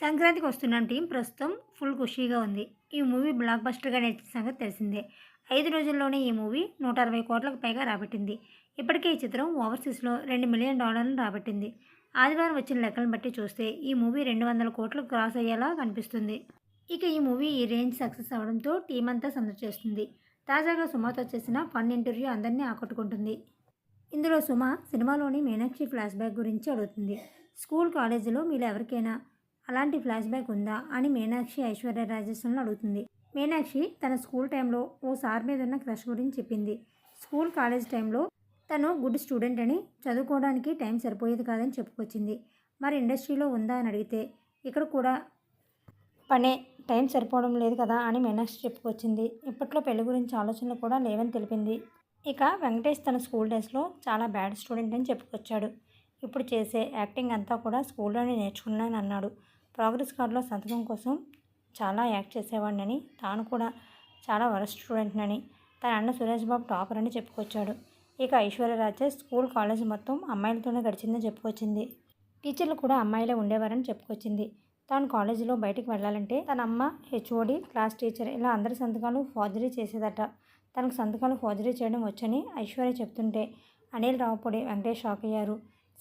సంక్రాంతికి వస్తున్న టీం ప్రస్తుతం ఫుల్ ఖుషీగా ఉంది. ఈ మూవీ బ్లాక్ బస్టర్గా నిలిచిన సంగతి తెలిసిందే. ఐదు రోజుల్లోనే ఈ మూవీ నూట అరవై కోట్లకు పైగా రాబట్టింది. ఇప్పటికే ఈ చిత్రం ఓవర్సీస్లో రెండు మిలియన్ డాలర్లను రాబట్టింది. ఆదివారం వచ్చిన లెక్కలను బట్టి చూస్తే ఈ మూవీ రెండు వందల కోట్లకు క్రాస్ అయ్యేలా కనిపిస్తుంది. ఇక ఈ మూవీ ఈ రేంజ్ సక్సెస్ అవడంతో టీం అంతా సందడి చేస్తుంది. తాజాగా సుమాతో చేసిన ఫన్ ఇంటర్వ్యూ అందరినీ ఆకట్టుకుంటుంది. ఇందులో సుమ సినిమాలోని మీనాక్షి ఫ్లాష్ బ్యాక్ గురించి అడుగుతుంది. స్కూల్ కాలేజీలో మీరు ఎవరికైనా అలాంటి ఫ్లాష్ బ్యాక్ ఉందా అని మీనాక్షి ఐశ్వర్య రాజేశ్వరులను అడుగుతుంది. మీనాక్షి తన స్కూల్ టైంలో ఓ సార్ మీద ఉన్న క్రష్ గురించి చెప్పింది. స్కూల్ కాలేజ్ టైంలో తను గుడ్ స్టూడెంట్ అని చదువుకోవడానికి టైం సరిపోయేది కాదని చెప్పుకొచ్చింది. మరి ఇండస్ట్రీలో ఉందా అని అడిగితే ఇక్కడ కూడా పనే టైం సరిపోవడం లేదు కదా అని మీనాక్షి చెప్పుకొచ్చింది. ఇప్పట్లో పెళ్ళి గురించి ఆలోచనలు కూడా లేవని తెలిపింది. ఇక వెంకటేష్ తన స్కూల్ డేస్లో చాలా బ్యాడ్ స్టూడెంట్ అని చెప్పుకొచ్చాడు. ఇప్పుడు చేసే యాక్టింగ్ అంతా కూడా స్కూల్లోనే నేర్చుకున్నానని అన్నాడు ప్రోగ్రెస్ కార్డులో సంతకం కోసం చాలా యాక్ట్ చేసేవాడినని తాను కూడా చాలా వరస్ట్ స్టూడెంట్నని తన అన్న సురేష్ బాబు టాపర్ అని చెప్పుకొచ్చాడు. ఇక ఐశ్వర్యరాజే స్కూల్ కాలేజ్ మొత్తం అమ్మాయిలతోనే గడిచిందని చెప్పుకొచ్చింది. టీచర్లు కూడా అమ్మాయిలే ఉండేవారని చెప్పుకొచ్చింది. తాను కాలేజీలో బయటికి వెళ్ళాలంటే తన అమ్మ హెచ్ఓడి క్లాస్ టీచర్ ఇలా అందరి సంతకాలు ఫోర్జరీ చేసేదట. తనకు సంతకాలు ఫోర్జరీ చేయడం వచ్చని ఐశ్వర్య చెప్తుంటే అనిల్ రావుపొడి వెంకటేష్ షాక్ అయ్యారు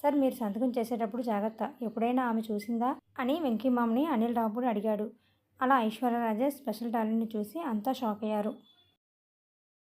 సార్ మీరు సంతకం చేసేటప్పుడు జాగ్రత్త. ఎప్పుడైనా ఆమె చూసిందా అని వెంకీమామ్ని అనిల్ రావుపొడి అడిగాడు. అలా ఐశ్వర్యరాజే స్పెషల్ టాలెంట్ని చూసి అంతా షాక్ అయ్యారు.